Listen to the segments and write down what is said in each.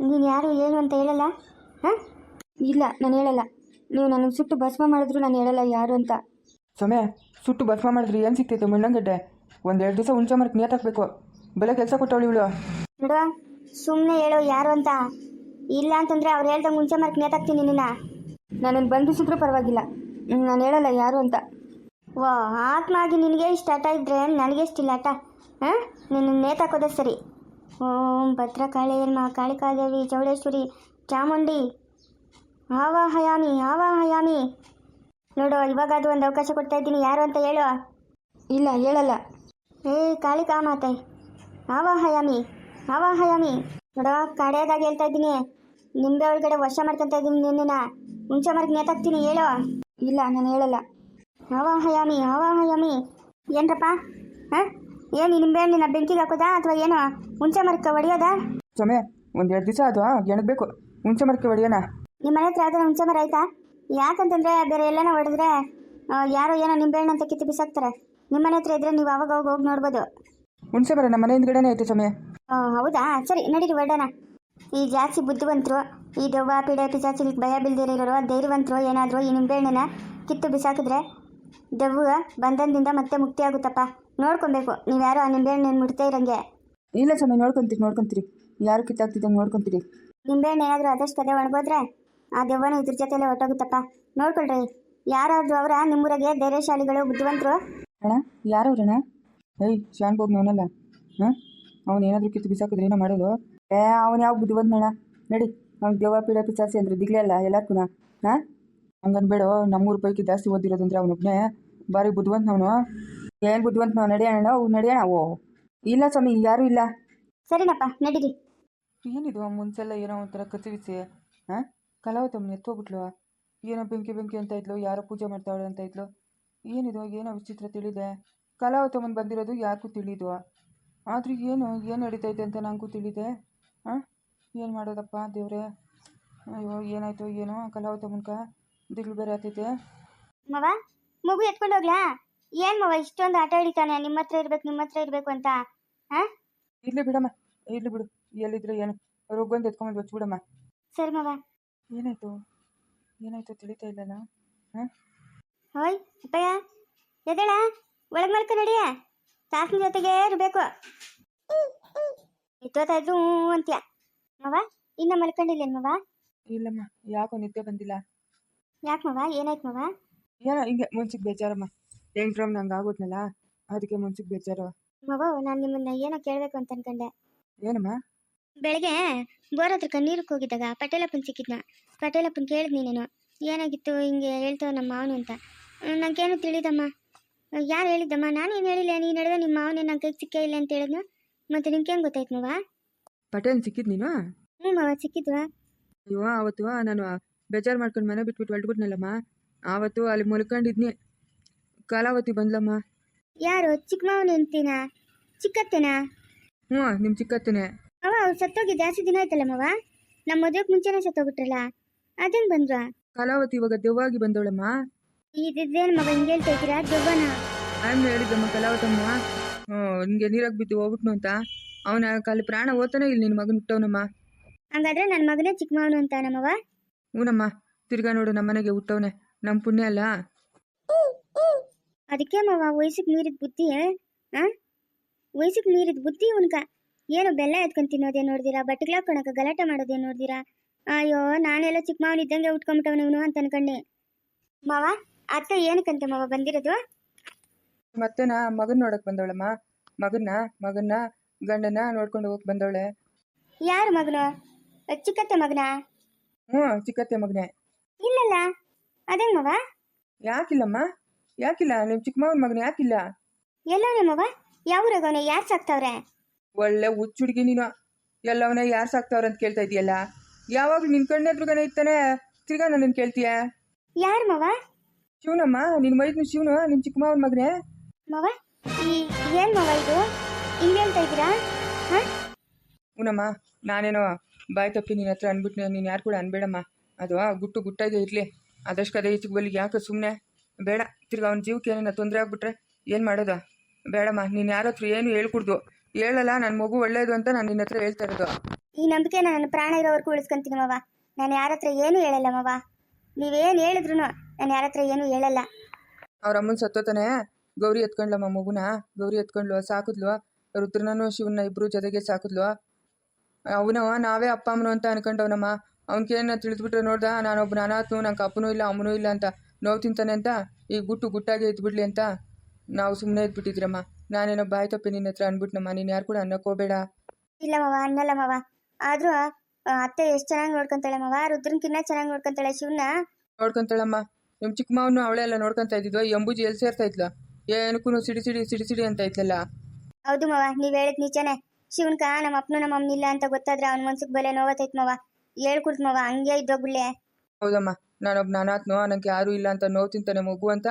ನೀನು ಯಾರು ಏನು ಅಂತ ಹೇಳಲ್ಲ? ಹಾಂ? ಇಲ್ಲ ನಾನು ಹೇಳಲ್ಲ. ನೀವು ನನಗೆ ಸುಟ್ಟು ಭಸ್ಮ ಮಾಡಿದ್ರು ನಾನು ಹೇಳಲ್ಲ ಯಾರು ಅಂತ. ಸಮಯ ಸುಟ್ಟು ಭಸ್ಮ ಮಾಡಿದ್ರಿ ಏನು ಸಿಗ್ತೈತೆ ಮಣ್ಣಂಗಡ್ಡೆ ಒಂದೆರಡು ದಿವಸ ಹುಣ್ಸೆ ಮರಕ್ಕೆ ನೇತಾಕ್ಬೇಕು ಬೆಲೆ ಕೆಲಸ ಕೊಟ್ಟವಳು ಇವಳು. ನೋಡುವ ಸುಮ್ಮನೆ ಹೇಳೋ ಯಾರು ಅಂತ. ಇಲ್ಲ ಅಂತಂದರೆ ಅವ್ರು ಹೇಳ್ದಂಗೆ ಹುಣ್ಸೆ ಮಾರ್ಕ್ ನೇತಾಕ್ತೀನಿ ನಿನ್ನ. ನನ್ನನ್ನು ಬಂಧಿಸಿದ್ರು ಪರವಾಗಿಲ್ಲ. ನಾನು ಹೇಳಲ್ಲ ಯಾರು ಅಂತ. ವಾ ಆತ್ಮ ಆಗಿ ನಿನಗೆ ಇಷ್ಟ ಆಟ ಇದ್ದರೆ ನನಗೆ ಇಷ್ಟಿಲ್ಲ ಆಟ? ಹಾಂ? ನಿನ್ನ ನೇತಾಕೋದೇ ಸರಿ. ಓಂ ಭದ್ರಕಾಳಿಯಮ್ಮ ಕಾಳಿಕಾದೇವಿ ಚೌಡೇಶ್ವರಿ ಚಾಮುಂಡಿ. ಆವಾಹಯಾಮಿ ಆವಾಹಯಾಮಿ. ನೋಡು ಇವಾಗ ಅದು ಒಂದು ಅವಕಾಶ ಕೊಡ್ತಾ ಇದ್ದೀನಿ. ಯಾರು ಅಂತ ಹೇಳು. ಇಲ್ಲ ಹೇಳಲ್ಲ. ಏ ಕಾಳಿಕಾ ಮಾತೆ. ಆವಾಹಯಾಮಿ ಆವಾಹಯಾಮಿ. ನೋಡ ಕಡೆಯದಾಗಿ ಹೇಳ್ತಾ ಇದ್ದೀನಿ. ನಿಂಬೆ ಒಳಗಡೆ ವರ್ಷ ಮಾಡ್ಕೊಂತ ಇದ್ದೀನಿ ನಿನ್ನ ಮುಂಚೆ ಮರ್ಗೆ ನೇತಾಕ್ತೀನಿ ಹೇಳು. ಇಲ್ಲ ನಾನು ಹೇಳಲ್ಲ. ಆವಾಹಯಾಮಿ ಆವಾಹಯಾಮಿ. ಏನ್ರಪ್ಪ? ಹಾಂ? ಏನು ನಿಂಬೆ ಹಣ್ಣಿನ ಬೆಂಕಿಗೆ ಹಾಕೋದಾ ಅಥವಾ ಏನು ಹುಂಚೆ ಮರಕ್ಕೆ ಹೊಡಿಯೋದಾ? ಸೊಮೆ ಒಂದೆರಡು ದಿವಸ ಅದು ಗೆಣಬೇಕು ಹುಂಚೆ ಮರಕ್ಕೆ ಹೊಡೆಯೋಣ. ನಿಮ್ಮ ಮನೆ ಹತ್ರ ಯಾವ್ದಾರ ಹುಣಸೆ ಮರ ಆಯ್ತಾ? ಯಾಕಂತಂದ್ರೆ ಬೇರೆ ಎಲ್ಲನ ಹೊಡೆದ್ರೆ ಯಾರೋ ಏನೋ ನಿಂಬೆಹಣ್ಣು ಅಂತ ಕಿತ್ತು ಬಿಸಾಕ್ತಾರೆ. ನಿಮ್ಮ ಮನೆ ಹತ್ರ ಇದ್ರೆ ನೀವು ಅವಾಗ ಹೋಗಿ ಹೋಗಿ ನೋಡ್ಬೋದು. ಹುಣಸೆ ಮರ ನಮ್ಮ ಮನೆ ಹಿಂದ್ಗಡೆನೇ ಐತೆ ಸೊಮೆ ಆ, ಹೌದಾ? ಸರಿ ನಡೀರಿ ಹೊರಡೋಣ. ಈ ಜಾಸ್ತಿ ಬುದ್ಧಿವಂತರು ಈ ದೆವ್ವ ಪಿಡೆ ಪಿಚಾಚಿಲಿಗೆ ಭಯ ಬೀಳ್ದಿರೋರು ಧೈರ್ಯವಂತರು ಏನಾದರೂ ಈ ನಿಂಬೆಹಣ್ಣನ್ನ ಕಿತ್ತು ಬಿಸಾಕಿದ್ರೆ ದೆವ್ವ ಬಂಧನದಿಂದ ಮತ್ತೆ ಮುಕ್ತಿ ಆಗುತ್ತಪ್ಪ ನೋಡ್ಕೊಬೇಕು. ನೀವ್ಯಾರು ಆ ನಿಂಬೆಹಣ್ಣನ್ನು ಮುಡ್ತಾ ಇರಂಗೆ. ಇಲ್ಲ ಸಮಯ ನೋಡ್ಕೊಂತೀರಿ ನೋಡ್ಕೊಂತೀರಿ. ಯಾರು ಕಿತ್ತಾಗ್ತಿದ್ದಂಗೆ ನೋಡ್ಕೊಂತೀರಿ. ನಿಂಬೆಹಣ್ಣು ಏನಾದರೂ ಆದಷ್ಟು ಅದೇ ಒಣಗೋದ್ರೆ ಆ ದೆವ್ವನು ಇದ್ರ ಜೊತೆಲೆ ಹೊಟ್ಟೋಗುತ್ತಪ್ಪ ನೋಡ್ಕೊಳ್ರಿ. ಯಾರಾದ್ರೂ ಅವರ ನಿಮ್ಮೂರಾಗೆ ಧೈರ್ಯಶಾಲಿಗಳು ಬುದ್ಧಿವಂತರು? ಅಣ್ಣ ಯಾರವ್ರಣ್ಣ? ಏಯ್ ಶಾನ್ ಹೋಗಿ ಅವನಲ್ಲ ಹಾಂ? ಅವನು ಏನಾದರೂ ಕಿತ್ತು ಬಿಸಾಕಿದ್ರೆ ಏನೋ ಮಾಡೋದು? ಏ ಅವನು ಯಾವ ಬುದ್ಧಿವಂತನಣ್ಣ? ನಡಿ ಅವ್ನು ದೆವ್ವ ಪೀಡ ಪಿಚಾಸಿ ಅಂದ್ರೆ ದಿಗ್ಲೇ ಅಲ್ಲ ಎಲ್ಲಕ್ಕೂ ಹಾಂ? ಹಂಗನ್ಬೇಡ ನಮ್ಮೂರು ಪೈಕಿ ಜಾಸ್ತಿ ಓದಿರೋದಂದ್ರೆ ಅವನೊಬ್ಬನೇ ಭಾರಿ ಬುದ್ಧಿವಂತ ಅವನು ಏನು ಬುದ್ಧಿವಂತ ನಾವು ನಡೆಯೋಣ ನಡೆಯೋಣ? ಓ ಇಲ್ಲ ಸ್ವಾಮಿ ಯಾರೂ ಇಲ್ಲ. ಸರಿನಪ್ಪ ನಡೀರಿ. ಏನಿದು ಮುಂಚೆಲ್ಲ ಏನೋ ಒಂಥರ ಕಸಿವಿಸಿ ಹಾಂ ಕಲಾವತಮ್ಮನ ಎತ್ತೋಗ್ಬಿಟ್ಲು. ಏನೋ ಬೆಂಕಿ ಬೆಂಕಿ ಅಂತ ಇದ್ಲು ಯಾರೋ ಪೂಜೆ ಮಾಡ್ತಾವಳೆ ಅಂತ ಇದ್ಲು. ಏನಿದು ಏನೋ ವಿಚಿತ್ರ ತಿಳಿದೆ. ಕಲಾವತಮ್ಮನ ಬಂದಿರೋದು ಯಾರಿಗೂ ತಿಳಿದು. ಆದರೂ ಏನು ಏನು ನಡೀತೈತೆ ಅಂತ ನನಗೂ ತಿಳಿದೆ. ಹಾಂ ಏನು ಮಾಡೋದಪ್ಪ ದೇವ್ರೆ? ಅಯ್ಯೋ ಏನಾಯ್ತು ಏನೋ ಕಲಾವತಮ್ಮನ್ಕ ದಿಗ್ಲು ಬೇರೆ ಆಗ್ತೈತೆ ಮವ ಮಗು ಎತ್ಕೊಂಡು ಹೋಗ್ಲಾ? ಏನ್ ಮವ ಇಷ್ಟೊಂದು ಆಟ ಹಿಡಿತಾನೆ? ನಿಮ್ಮ ಹತ್ರ ಇರ್ಬೇಕು ನಿಮ್ಮ ಹತ್ರ ಇರ್ಬೇಕು ಅಂತ ಹಾ ಇರ್ಲಿ ಬಿಡಮ್ಮ ಇರ್ಲಿ ಬಿಡು. ಎಲ್ಲಿದ್ರೆ ಏನು? ರೋಗ ಬಂದು ಎತ್ಕೊಂಬಂದು ಬಿಡಮ್ಮ. ಸರಿ ಮವ. ಏನಾಯ್ತು? ಏನಾಯ್ತು ತಿಳಿತಾ ಇಲ್ಲಲ್ಲ? ಹಾಂ? ಹೋಯ್ ಅಪ್ಪಯ್ಯ ಎದಳ ಒಳಗ್ ಮಲ್ಕ ನಡಿಯ ತಾಸಿನ ಜೊತೆಗೆ ಇರ್ಬೇಕು. ಇತ್ತೋತಾ ಇದ್ರು ಹ್ಞೂ ಅಂತ್ಯ. ಮವ ಇನ್ನ ಮಲ್ಕೊಂಡಿಲ್ಲೇನ್ ಮವ? ಇಲ್ಲಮ್ಮ ಯಾಕೋ ನಿದ್ದೆ ಬಂದಿಲ್ಲ. ಯಾಕೆ ಮವ? ಏನಾಯ್ತು ಮವ? ಏನೋ ಹಿಂಗೆ ಮುಂಚಿಗೆ ಬೇಜಾರಮ್ಮ. ಹೆಂಗ್ರಮ್ ನಂಗೆ ಆಗೋದ್ನಲ್ಲ ಅದಕ್ಕೆ ಮನ್ಸಿಗೆ ಬೇಜಾರು. ನಾನು ನಿಮ್ಮನ್ನ ಏನೋ ಕೇಳಬೇಕು ಅಂತ ಅನ್ಕೊಂಡೆ. ಏನಮ್ಮ? ಬೆಳಗ್ಗೆ ಬೋರ್ ಹತ್ರ ನೀರಕ್ಕೆ ಹೋಗಿದ್ದಾಗ ಪಟೇಲಪ್ಪನ ಸಿಕ್ಕಿದ್ನ. ಪಟೇಲಪ್ಪನ ಕೇಳಿದ್ನಿ ನೀನು. ಏನಾಗಿತ್ತು ಹಿಂಗೆ ಹೇಳ್ತಾವ ನಮ್ಮ ಮಾವನು ಅಂತ. ನಂಗೇನು ತಿಳಿದಮ್ಮ. ಯಾರು ಹೇಳಿದ್ದಮ್ಮ? ಏನು ಹೇಳಿಲ್ಲ. ನೀನು ನಡೆದ ನಿಮ್ಮ ಮಾವನೇ ನನ್ನ ಕೈಗೆ ಸಿಕ್ಕೇ ಇಲ್ಲ ಅಂತ ಹೇಳಿದ್ನು. ಮತ್ತೆ ನಿಮ್ಗೆ ಹೆಂಗೆ ಗೊತ್ತಾಯ್ತು ಮವ? ಪಟೇಲ್ ಸಿಕ್ಕಿದ್ ನೀನು? ಹ್ಞೂ ಮಾವ ಸಿಕ್ಕಿದ್ವಾ. ಅಯ್ಯೋ ಆವತ್ತು ನಾನು ಬೇಜಾರು ಮಾಡ್ಕೊಂಡು ಮನೆ ಬಿಟ್ಬಿಟ್ಟು ಹೊಲ್ಟ್ಬಿಟ್ನಲ್ಲಮ್ಮ ಆವತ್ತು ಅಲ್ಲಿ ಮಲ್ಕೊಂಡಿದ್ನಿ. ಕಾಲಾವತಿ ಬಂದ್ಲಮ್ಮ? ಯಾರು? ಚಿಕ್ಕ ಅಂತೀನ? ಚಿಕ್ಕತ್ತೇನಾ? ಹ್ಞೂ ನಿಮ್ಮ ಚಿಕ್ಕತ್ತನೇ. ಅವ ಅವ್ರು ಸತ್ತೋಗಿ ಜಾಸ್ತಿ ದಿನ ಆಯ್ತಲ್ಲ ಮವ ನಮ್ಮ ಮದುವೆಗೆ ಮುಂಚೆನೇ ಸತ್ತೋಗ್ಬಿಟ್ರಲ್ಲ? ಅದೇನು ಬಂದ್ರ ಕಾಲಾವತಿ ಇವಾಗ ದೆವ್ವಾಗಿ ಬಂದವಳಮ್ಮ? ಇದೇನು ಮಗ ಹಿಂಗೆ ಹೇಳ್ತಾ ದೆವ್ವನ? ನಾನು ಹೇಳಿದ್ದಮ್ಮ ಕಲಾವತಮ್ಮ. ಹ್ಞೂ ನೀರಾಗಿ ಬಿದ್ದು ಹೋಗ್ಬಿಟ್ನು ಅಂತ. ಅವನ ಕಾಲಿ ಪ್ರಾಣ ಓದ್ತಾನೆ ಇಲ್ಲಿ ನಿನ್ನ ಮಗನ ಹುಟ್ಟವನಮ್ಮ. ಹಂಗಾದ್ರೆ ನನ್ನ ಮಗನೇ ಚಿಕ್ಕ ಮಾವನು ಅಂತ ನಮ್ಮವ ಹ್ಞೂನಮ್ಮ ತಿರ್ಗಾ ನೋಡು ನಮ್ಮನೆಗೆ ಹುಟ್ಟವನೆ. ನಮ್ಮ ಪುಣ್ಯ ಅಲ್ಲ? ಅದಕ್ಕೆ ಮಾವ ವಯಸ್ಸಿಗೆ ಮೀರಿದ ಬುದ್ಧಿ ಆ? ವಯಸ್ಸಿಗೆ ಮೀರಿದ ಬುದ್ಧಿ ಉನ್ಕ ಏನು ಬೆಲ್ಲ ಎತ್ಕೊಂಡು ತಿನ್ನೋದೇ ನೋಡ್ದಿರಾ? ಬಟ್ಟೆಗಳ ಕೊಣಕ ಗಲಾಟೆ ಮಾಡೋದೇ ನೋಡ್ದಿರಾ? ಅಯ್ಯೋ ನಾನೆಲ್ಲ ಚಿಕ್ಕ ಮಾವನ ಇದ್ದಂಗೆ ಉಟ್ಕೊಂಬಿಟ್ಟವನು ಇವನು ಅಂತ ಅನ್ಕಂಡೆ. ಮಾವ ಅತ್ತ ಏನಕ್ಕಂತೆ ಮಾವ ಬಂದಿರೋದು? ನಾ ಮಗನ್ ನೋಡಕ್ ಬಂದವಳಮ್ಮ. ಮಗನ್ನ ಮಗನ್ನ ಗಂಡನ ನೋಡ್ಕೊಂಡು ಹೋಗಕ್ ಬಂದವಳೆ. ಯಾರು ಮಗನ? ಚಿಕ್ಕತ್ತೆ ಮಗನ? ಹ್ಞೂ ಚಿಕ್ಕತ್ತೆ ಮಗನೇ. ಇಲ್ಲಲ್ಲ. ಅದೇ ಮಾವ? ಯಾಕಿಲ್ಲಮ್ಮ? ಯಾಕಿಲ್ಲ? ನಿಮ್ ಚಿಕ್ಕ ಮಗನ ಮಗನ ಯಾಕಿಲ್ಲ? ಎಲ್ಲೋ ಮಾವ? ಯಾವ ಊರಾಗವನೆ ಯಾರು ಸಾಕ್ತವ್ರೆ? ಒಳ್ಳೆ ಹುಚ್ಚುಡ್ಗಿ ನೀನು. ಎಲ್ಲವನ್ನ ಯಾರ್ ಸಾಕ್ತಾವ್ರ ಅಂತ ಕೇಳ್ತಾ ಇದೀಯಲ್ಲ? ಯಾವಾಗ್ಲೂ ನಿನ್ ಕಣ್ಣೆ ಎದುರುಗನೆ ಇರ್ತಾನೆ. ತಿರ್ಗಾ ನನ್ನ ಕೇಳ್ತೀಯ? ಯಾರು ಮವ? ಶಿವನಮ್ಮ ನಿನ್ ಮೈದ್ನು ಶಿವನು ನಿಮ್ ಚಿಕ್ಕ ಮಾವನ ಮಗನೇ. ಮವ ಈ ಏನ್ ಮಾವ ಇದು? ಹಿಂಗೆ ಹೇಳ್ತಾ ಇದ್ದೀರಾ? ಹಾ? ಹ್ಞೂನಮ್ಮ ನಾನೇನೋ ಬಾಯ್ ತಪ್ಪಿ ನಿನ್ನ ಹತ್ರ ಅನ್ಬಿಟ್ಟು ನೀನು ಯಾರು ಕೂಡ ಅನ್ಬೇಡಮ್ಮ. ಅದು ಗುಟ್ಟು ಗುಟ್ಟಾಗೆ ಇರಲಿ. ಅದಷ್ಟು ಕದೇ ಇಚ್ಚಿಗೆ ಬಲ್ಲಿಗೆ ಯಾಕೆ ಸುಮ್ಮನೆ ಬೇಡ ತಿರ್ಗಿ ಅವ್ನ ಜೀವಕ್ಕೆ ಏನೇನ ತೊಂದರೆ ಆಗ್ಬಿಟ್ರೆ ಏನು ಮಾಡೋದು? ಬೇಡಮ್ಮ ನೀನು ಯಾರ ಹತ್ರ ಏನು ಹೇಳ್ಕೊಡ್ದು? ಹೇಳಲ್ಲ ನನ್ನ ಮಗು ಒಳ್ಳೇದು ಅಂತ ನಾನು ನಿನ್ನ ಹತ್ರ ಹೇಳ್ತಾ ಇರೋದು. ಈ ನಂಬಿಕೆ ನನ್ನ ಪ್ರಾಣ ಇರೋವರೆಗೂ ಉಳಿಸ್ಕೊಂತೀನಿ ಮವ. ನಾನು ಯಾರ ಹತ್ರ ಏನು ಹೇಳಲ್ಲ ಮವ. ನೀವೇನು ಹೇಳಿದ್ರು ನಾನು ಯಾರ ಹತ್ರ ಏನು ಹೇಳಲ್ಲ. ಅವ್ರ ಅಮ್ಮನ ಸತ್ತೋತಾನೆ ಗೌರಿ ಎತ್ಕೊಂಡ್ಲಮ್ಮ ಮಗುನ? ಗೌರಿ ಎತ್ಕೊಂಡ್ಲು ಸಾಕಿದ್ಲು? ರುದ್ರನೂ ಶಿವನ ಇಬ್ರು ಜೊತೆಗೆ ಸಾಕಿದ್ಲು? ಅವನವ ನಾವೇ ಅಪ್ಪ ಅಮ್ಮನು ಅಂತ ಅನ್ಕೊಂಡವನಮ್ಮ. ಅವನಿಗೇನ ತಿಳಿದ್ಬಿಟ್ರೆ ನೋಡ್ದ? ನಾನೊಬ್ಬನ ಅನಾಥನು ನಂಗೆ ಅಪ್ಪನೂ ಇಲ್ಲ ಅಮ್ಮನೂ ಇಲ್ಲ ಅಂತ. ನೋವು ತಿಂತಾನೆ ಅಂತ? ಈ ಗುಟ್ಟು ಗುಟ್ಟಾಗಿ ಎದ್ಬಿಡ್ಲಿ ಅಂತ? ನಾವು ಸುಮ್ಮನೆ ಎದ್ಬಿಟ್ಟಿದ್ರಮ್ಮ ನಾನೇನೋ ಬಾಯ್ ತಪ್ಪಿ ನಿನ್ನ ಹತ್ರ ಅನ್ಬಿಟ್ನಮ್ಮ. ನೀನು ಯಾರು ಕೂಡ ಅನ್ನೋಕೋಬೇಡ ಇಲ್ಲ ಮಾವ ಅನ್ನಲ್ಲ ಮವ ಆದ್ರೂ ಆ, ಅತ್ತೆ ಎಷ್ಟು ಚೆನ್ನಾಗಿ ನೋಡ್ಕೊಂತಾಳೆ ಮಾವ ರುದ್ರನ್ಕಿನ್ನ ಚೆನ್ನಾಗಿ ನೋಡ್ಕೊಂತಾಳೆ ಶಿವನ ನೋಡ್ಕೊಂತಾಳಮ್ಮ. ನಿಮ್ಮ ಚಿಕ್ಕ ಮಾವನು ಅವಳೆ ಎಲ್ಲ ನೋಡ್ಕೊಂತ ಇದ್ದಿದ್ವ? ಈ ಅಂಬುಜಿ ಎಲ್ಲಿ ಸೇರ್ತಾ ಇದ್ಲ? ಏನಕ್ಕೂ ಸಿಡಿ ಸಿಡಿ ಸಿಡಿ ಸಿಡಿ ಅಂತ ಇದ್ಲಲ್ಲ? ಹೌದು ಮವ ನೀವ್ ಹೇಳಿದ್ ನಿಜನೇ. ಶಿವನ್ಕ ನಮ್ಮ ಅಪ್ಪನು ನಮ್ಮ ಅಮ್ಮ ಇಲ್ಲ ಅಂತ ಗೊತ್ತಾದ್ರೆ ಅವ್ನ ಮನ್ಸಿಗೆ ಬಲೆ ನೋವತ್ತೈತ್ ಮವ. ಹೇಳ್ಕೊಡ್ತ್ ಮಾವ ಹಂಗೆ ಇದ್ದೋಗ್ಬಿಡ್ಲೆ ಹೌದಮ್ಮ. ನಾನೊಬ್ಬ ಅನಾಥನೋ ನನಗೆ ಯಾರೂ ಇಲ್ಲ ಅಂತ ನೋವು ತಿಂತಾನೆ ಮಗು ಅಂತ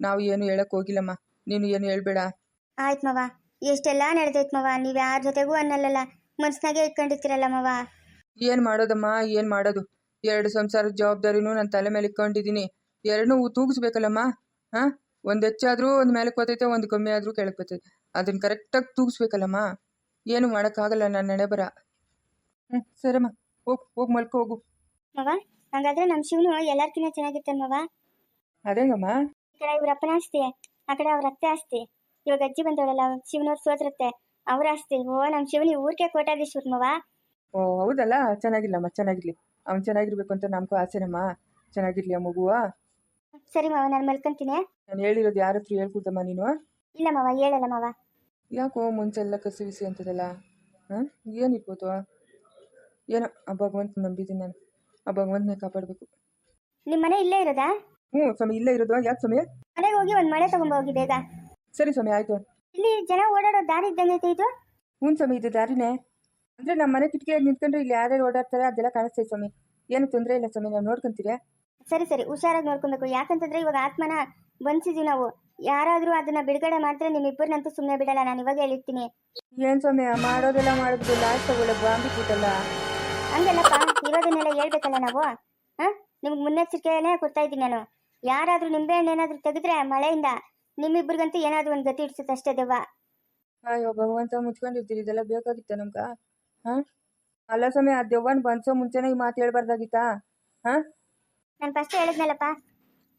ನಾವು ಏನು ಹೇಳಕ್ ಹೋಗಿಲ್ಲಮ್ಮ. ನೀನು ಏನು ಹೇಳ್ಬೇಡ? ಆಯ್ತು ಮವ. ಎಷ್ಟೆಲ್ಲ ನಡೆದೈತ್ ಮವ. ನೀವ್ ಯಾರ ಜೊತೆಗೂ ಅನ್ನಲ್ಲಲ್ಲ. ಮನ್ಸ್ನಾಗೆ ಇಟ್ಕೊಂಡಿರ್ತೀರಲ್ಲ ಮವ. ಏನು ಮಾಡೋದಮ್ಮ? ಏನು ಮಾಡೋದು? ಎರಡು ಸಂಸಾರದ ಜವಾಬ್ದಾರಿನೂ ನನ್ನ ತಲೆ ಮೇಲೆ ಇಟ್ಕೊಂಡಿದ್ದೀನಿ. ಎರಡನ್ನೂ ತೂಗಿಸ್ಬೇಕಲ್ಲಮ್ಮ? ಹಾಂ? ಒಂದ್ ಹೆಚ್ಚಾದರೂ ಒಂದ್ ಮೇಲೆ ಕೋತೈತೆ ಒಂದ್ ಕಮ್ಮಿ ಆದರೂ ಕೆಳಗೆ ಬರ್ತೈತೆ. ಅದನ್ನು ಕರೆಕ್ಟಾಗಿ ತೂಗಿಸ್ಬೇಕಲ್ಲಮ್ಮ? ಏನು ಮಾಡೋಕ್ಕಾಗಲ್ಲ ನನ್ನ ನೆನೆ ಬರ. ಹ್ಞೂ ಸರಮ್ಮ ಹೋಗ್ ಹೋಗಿ ಮಲ್ಕೊ ಹೋಗು. ಮವ ಹಂಗಾದ್ರೆ ನಮ್ ಶಿವನು ಎಲ್ಲಾರ್ಕಿನ್ನ ಚೆನ್ನಾಗಿರ್ತಾನೆ ಮವ. ಅದೇಂಗಮ್ಮ ಈ ಕಡೆ ಇವ್ರ ಅಪ್ಪನ ಆಸ್ತಿ ಆ ಕಡೆ ಅವ್ರ ಅತ್ತೆ ಆಸ್ತಿ. ಇವಾಗ ಅಜ್ಜಿ ಬಂದವಳಲ್ಲ ಶಿವನವ್ರು ಸೋತ್ರತ್ತೆ ಅವ್ರ ಆಸ್ತಿ ಓ ನಮ್ ಶಿವನಿ ಊರ್ಕೆ ಕೋಟಾದೀಶ್ವರ್ ಮವ. ಓ ಹೌದಲ್ಲ? ಚೆನ್ನಾಗಿಲ್ಲಮ್ಮ ಚೆನ್ನಾಗಿರ್ಲಿ. ಅವ್ನು ಚೆನ್ನಾಗಿರ್ಬೇಕು ಅಂತ ನಮಗೂ ಆಸೆನಮ್ಮ ಚೆನ್ನಾಗಿರ್ಲಿ ಆ ಮಗುವ. ಸರಿ ಮಾವ ನಾನು ಮಲ್ಕೊಂತೀನಿ. ನಾನು ಹೇಳಿರೋದು ಯಾರ ಹತ್ರ ಹೇಳ್ಕೊಡ್ತಮ್ಮ ನೀನು? ಇಲ್ಲ ಮಾವ ಹೇಳಲ್ಲ ಮಾವ. ಯಾಕೋ ಮುಂಚೆಲ್ಲ ಕಸಿ ಬಿಸಿ ಅಂತದಲ್ಲ? ಹಾಂ ಏನಿರ್ಬೋದು ಏನೋ ಆ ಭಗವಂತ ನಂಬಿದ್ದೀನಿ ನಾನು. ಆ ಭಗವಂತನೇ ಕಾಪಾಡಬೇಕು. ನಿಮ್ ಮನೆ ಇಲ್ಲೇ ಇರೋದಾ? ಹ್ಮ್ ಸ್ವಾಮಿ ಇಲ್ಲೇ ಇರೋದು. ಯಾಕೆ ಸಮಯ ಮನೆಗೆ ಹೋಗಿ ಒಂದ್ ಮಳೆ ತಗೊಂಡ್ ಹೋಗಿ ಬೇಗ. ಸರಿ ಸ್ವಾಮಿ ಆಯ್ತು. ಇಲ್ಲಿ ಜನ ಓಡಾಡೋ ದಾರಿ ಇದ್ದಂಗೆ ಐತೆ ಇದು? ಹ್ಞೂ ಸ್ವಾಮಿ ಇದು ದಾರಿನೇ. ಅಂದ್ರೆ ನಮ್ಮ ಮನೆ ಕಿಟಕಿಯಾಗಿ ನಿಂತ್ಕೊಂಡ್ರೆ ಇಲ್ಲಿ ಯಾರ್ಯಾರು ಓಡಾಡ್ತಾರೆ ಅದೆಲ್ಲ ಕಾಣಿಸ್ತೈತೆ ಸ್ವಾಮಿ. ಏನು ತೊಂದರೆ ಇಲ್ಲ ಸ್ವಾಮಿ ನಾವು ನೋಡ್ಕೊಂತೀರಾ? ಸರಿ ಸರಿ ಹುಷಾರಾಗಿ ನೋಡ್ಕೊಬೇಕು. ಯಾಕಂತಂದ್ರೆ ಇವಾಗ ಆತ್ಮನ ಬಂಧಿಸಿದೀವಿ ನಾವು. ಯಾರಾದ್ರೂ ಅದನ್ನ ಬಿಡುಗಡೆ ಮಾಡಿದ್ರೆ ನಿಮ್ಮಿಬ್ಬರನ್ನಂತೂ ಸುಮ್ಮನೆ ಬಿಡಲ್ಲ. ನಾನು ಇವಾಗ ಹೇಳಿರ್ತೀನಿ. ಏನು ಸ್ವಾಮಿ ಮಾಡೋದೆಲ್ಲ ಮಾಡೋದು ಲಾಸ್ಟ್ ತಗೊಳ್ಳೋದು ಬಾಂಬಿ ಕೂತಲ್ಲ ಹಂಗಲ್ಲಪ್ಪ. ಇರೋದನ್ನೆಲ್ಲ ಹೇಳ್ಬೇಕಲ್ಲ ನಾವು? ಹಾ? ನಿಮ್ಗೆ ಮುನ್ನೆಚ್ಚರಿಕೆನೇ ಕೊಡ್ತಾ ಇದ್ದೀನಿ ನಾನು. ಯಾರಾದ್ರೂ ನಿಂಬೆಹಣ್ಣು ಏನಾದ್ರೂ ತೆಗೆದ್ರೆ ಮಳೆಯಿಂದ ನಿಮ್ಮಿಬ್ಬರಿಗಂತೂ ಏನಾದ್ರೂ ಒಂದು ಗತಿ ಇಡ್ಸುತ್ತೆ ಅಷ್ಟೇ ದೇವ ಅಯ್ಯೋ ಭಗವಂತ ಮುಚ್ಕೊಂಡಿರ್ತೀರಿ ಇದೆಲ್ಲ ಬೇಕಾಗಿತ್ತ ನಮ್ಗ? ಹಾಂ? ಅಲ್ಲ ಸಮಯ ಆ ದೆವ್ವನ್ ಬಂದ್ಸೋ ಮುಂಚೆನೇ ಈ ಮಾತು ಹೇಳ್ಬಾರ್ದಾಗಿತ್ತಾ? ಹಾಂ? ನಾನು ಫಸ್ಟ್ ಹೇಳಿದ್ನಲ್ಲಪ್ಪ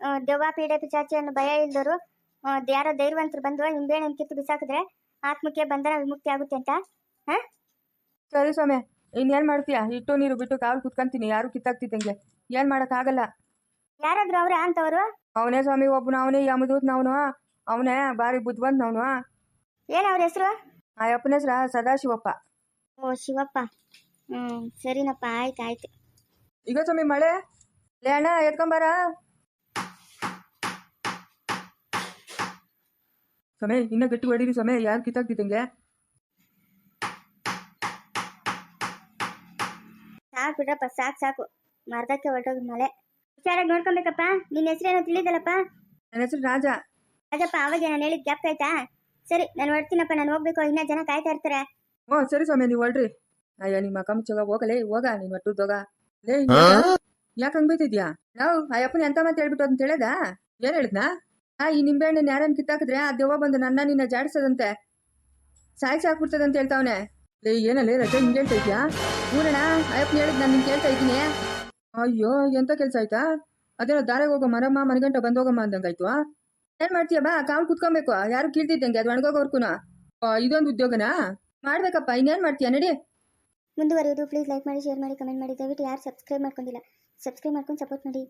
ಆ, ದೆವ್ವ ಪೀಡೆ ಪಿಚಾಚಿ ಅನ್ನೋ ಭಯ ಇಲ್ದವರು ಯಾರೋ ಧೈರ್ಯವಂತರು ಬಂದು ನಿಂಬೆಹಣ್ಣು ಕಿತ್ತು ಬಿಸಾಕಿದ್ರೆ ಆತ್ಮಕ್ಕೆ ಬಂಧನ ವಿಮುಕ್ತಿ ಆಗುತ್ತೆ ಅಂತ. ಹಾ? ಸರಿ ಸ್ವಾಮಿ ಇನ್ನೇನು ಮಾಡ್ತೀಯಾ? ಇಟ್ಟು ನೀರು ಬಿಟ್ಟು ಕಾವಲು ಕುತ್ಕೊಂತೀನಿ. ಯಾರು ಕಿತ್ತಾಕ್ತಿದ್ದಂಗೆ ಏನು ಮಾಡೋಕ್ಕಾಗಲ್ಲ ಯಾರಾದ್ರೂ ಅವ್ರ ಅಂತವರು? ಅವನೇ ಸ್ವಾಮಿ ಒಬ್ಬನು ಅವನೇ ಯಮದೂತ್ ನಾವನು ಅವನೇ ಬಾರಿ ಬುದ್ಧಿವಂತ ಅವನು ಏನ್ ಅವ್ರ ಹೆಸರು? ಆ ಅಪ್ಪನ ಹೆಸ್ರ? ಸದಾಶಿವಪ್ಪ. ಓ ಶಿವಪ್ಪ. ಹ್ಞೂ ಸರಿನಪ್ಪ. ಆಯ್ತು ಆಯ್ತು. ಈಗ ಸ್ವಾಮಿ ಮಳೆ? ಲೇ ಅಣ್ಣ ಎತ್ಕೊಂಬಾರ ಸ್ವಾಮಿ ಇನ್ನ ಗಟ್ಟಿ ಹೊಡೀರಿ ಸ್ವಾಮಿ. ಯಾರು ಕಿತ್ತಾಕ್ತಿದ್ದಂಗೆ ಸಾಕು ಬಿಡ್ರಪ್ಪ ಸಾಕು ಸಾಕು. ಮರ್ದಕ್ಕೆ ಹೊರಟೋಗಿ ಮಳೆ. ಹುಷಾರಾಗಿ ನೋಡ್ಕೊಬೇಕಪ್ಪ. ನಿನ್ನ ಹೆಸರೇನೋ ತಿಳಿದಲ್ಲಪ್ಪ? ನನ್ನ ಹೆಸರು ರಾಜ. ರಾಜಪ್ಪ ಅವಾಗ ನಾನು ಹೇಳಿದ್ ಗ್ಯಾಪ್ ಆಯ್ತಾ? ಸರಿ ನಾನು ಹೊಡ್ತೀನಪ್ಪ ನಾನು ಹೋಗ್ಬೇಕು. ಇನ್ನ ಜನ ಕಾಯ್ತಾ ಇರ್ತಾರೆ. ಓ ಸರಿ ಸ್ವಾಮಿ ನೀವು ಹೊಳ್ರಿ ಅಯ್ಯೋ ನಿಮ್ಮ ಅಕ್ಕ ಮುಚ್ಚೋಗ ಹೋಗಲೇ ಹೋಗ ನೀನು ಒಟ್ಟುದೋಗ ಲೇ ಯಾಕೆ ಹಂಗ್ ಬೈತಿದ್ಯಾ? ನಾವು ಅಯ್ಯಪ್ಪನ ಎಂತ ಮಾತು ಹೇಳ್ಬಿಟ್ಟು ಅಂತ ಹೇಳ್ದ? ಏನ್ ಹೇಳಿದ್ನಾ? ಆ ಈ ನಿಂಬೆಹಣ್ಣು ಯಾರನ್ನ ಕಿತ್ತಾಕಿದ್ರೆ ಆ ದೆವ್ವ ಬಂದು ನನ್ನ ನಿನ್ನ ಜಾಡಿಸೋದಂತೆ. ಸಾಯ್ಸಿ ಹಾಕ್ಬಿಡ್ತದಂತ ಹೇಳ್ತಾವನೆ. ಲೇ ಏನಲ್ಲೇ ರಜೆ ಹಿಂಗೆ ಹೇಳ್ತಾ ಇದ್ಯಾ? ಊರಣ ಅಯ್ಯಪ್ಪನ ಹೇಳಿದ್ ನಾನು ನಿನ್ ಕೇಳ್ತಾ ಇದ್ದೀನಿ. ಅಯ್ಯೋ, ಎಂತ ಕೆಲಸ ಆಯ್ತಾ? ಅದೇನೋ ದಾರಿಗೆ ಹೋಗೋ ಮರಮ್ಮ ಮನೆಗಂಟ ಬಂದೋಗಮ್ಮ ಅಂದಂಗಾಯ್ತು ಏನ್ ಮಾಡ್ತೀಯ, ಬಾ, ಕಾಲು ಕುತ್ಕೊಬೇಕು. ಯಾರು ಕೀಳ್ತಿದ್ದಂಗೆ, ಅದು ಒಣಗೋಗೋರ್ಕುನ ಇದೊಂದು ಉದ್ಯೋಗನ? ಮಾಡ್ಬೇಕಪ್ಪ, ಇನ್ನೇನ್ ಮಾಡ್ತೀಯ, ನಡಿ. ಮುಂದುವರಿಯೋದು ಪ್ಲೀಸ್ ಲೈಕ್ ಮಾಡಿ ಶೇರ್ ಮಾಡಿ ಕಮೆಂಟ್ ಮಾಡಿ. ದಯವಿಟ್ಟು ಯಾರು ಸಬ್ಸ್ಕ್ರೈಬ್ ಮಾಡ್ಕೊಂಡಿಲ್ಲ ಸಬ್ಸ್ಕ್ರೈಬ್ ಮಾಡ್ಕೊಂಡು ಸಪೋರ್ಟ್ ಮಾಡಿ.